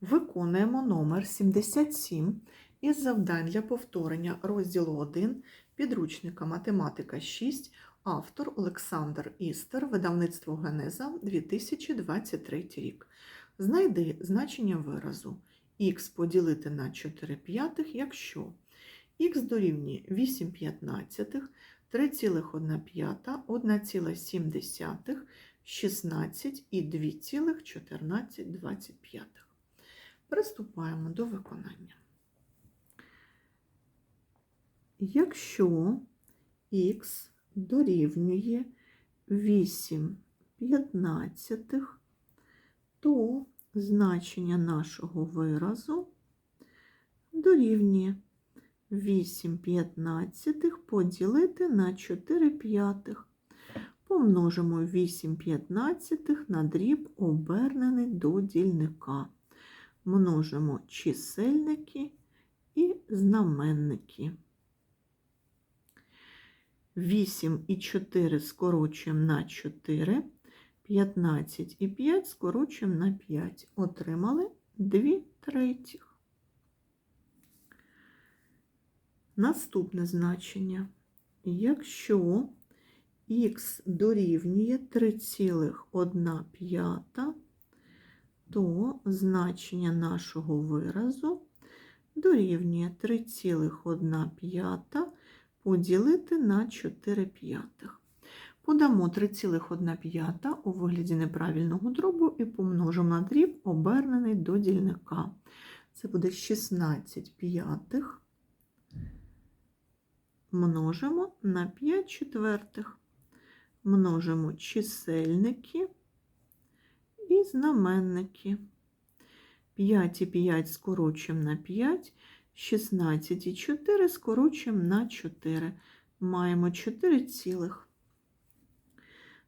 Виконуємо номер 77 із завдань для повторення розділу 1 підручника Математика 6, автор Олександр Істер, видавництво Генеза 2023 рік. Знайди значення виразу х поділити на 4 п'ятих, якщо х дорівнює 8 п'ятнадцятих, 3,1 п'ята, 1,7, 16 і 2,14 Приступаємо до виконання. Якщо х дорівнює 8 п'ятнадцятих, то значення нашого виразу дорівнює 8 п'ятнадцятих поділити на 4 п'ятих. Помножимо 8 п'ятнадцятих на дріб обернений до дільника. Множимо чисельники і знаменники. 8 і 4 скорочуємо на 4, 15 і 5 скорочуємо на 5. Отримали 2 третіх. Наступне значення. Якщо х дорівнює 3,1 п'ята, то значення нашого виразу дорівнює 3,1 поділити на 4 п'ятих. Подамо 3,1 у вигляді неправильного дробу і помножимо на дріб, обернений до дільника. Це буде 16 п'ятих множимо на 5 четвертих. Множимо чисельники і знаменники. 5 і 5 скорочуємо на 5, 16 і 4 скорочуємо на 4. Маємо 4 цілих.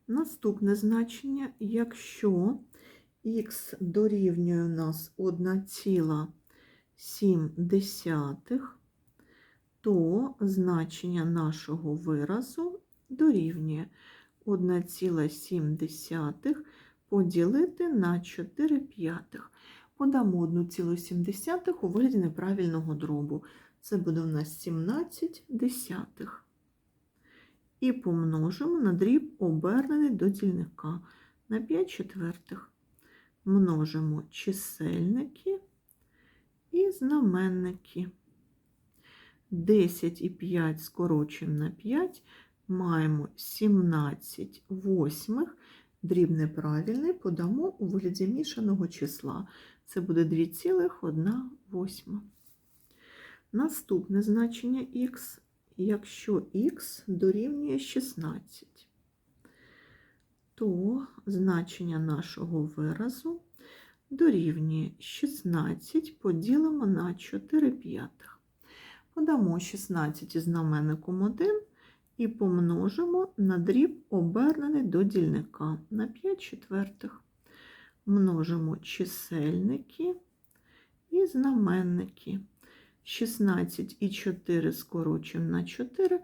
Наступне значення, якщо х дорівнює у нас 1,7, то значення нашого виразу дорівнює 1,7 поділити на 4 п'ятих. Подамо 1,7 у вигляді неправильного дробу. Це буде у нас 17 десятих. І помножимо на дріб обернений до дільника на 5 четвертих. Множимо чисельники і знаменники. 10 і 5 скорочуємо на 5, маємо 17 восьмих, дріб неправильний, подамо у вигляді мішаного числа. Це буде 2,1. Наступне значення х, якщо х дорівнює 16, то значення нашого виразу дорівнює 16 поділимо на 4 п'ятих. Подамо 16 із знаменником 1 і помножимо на дріб обернений до дільника на 5 четвертих. Множимо чисельники і знаменники. 16 і 4 скорочуємо на 4,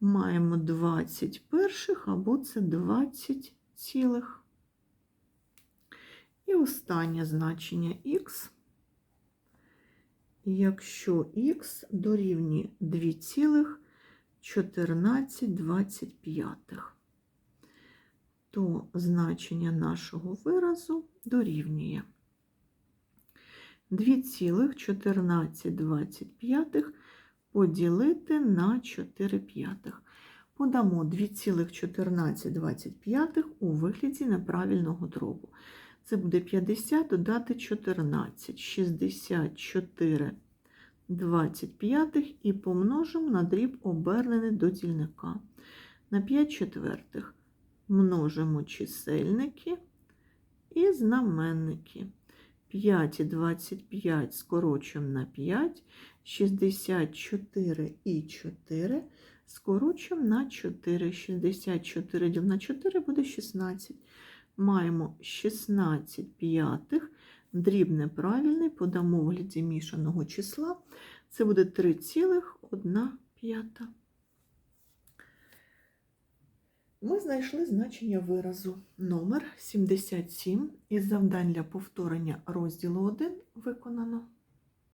маємо 20 перших або це 20 цілих. І останнє значення х якщо х дорівнює 2,1425, то значення нашого виразу дорівнює 2,1425 поділити на 4 п'ятих. Подамо 2,1425 у вигляді неправильного дробу. Це буде 50 додати 14, 64 25 і помножимо на дріб обернений до дільника. На 5 четвертих множимо чисельники і знаменники. 5 і 25 скорочуємо на 5, 64 і 4 скорочуємо на 4, 64 діл на 4 буде 16 маємо 16 п'ятих, дріб правильний, подамо в мішаного числа. Це буде 3,1 п'ята. Ми знайшли значення виразу номер 77 із завдань для повторення розділу 1 виконано.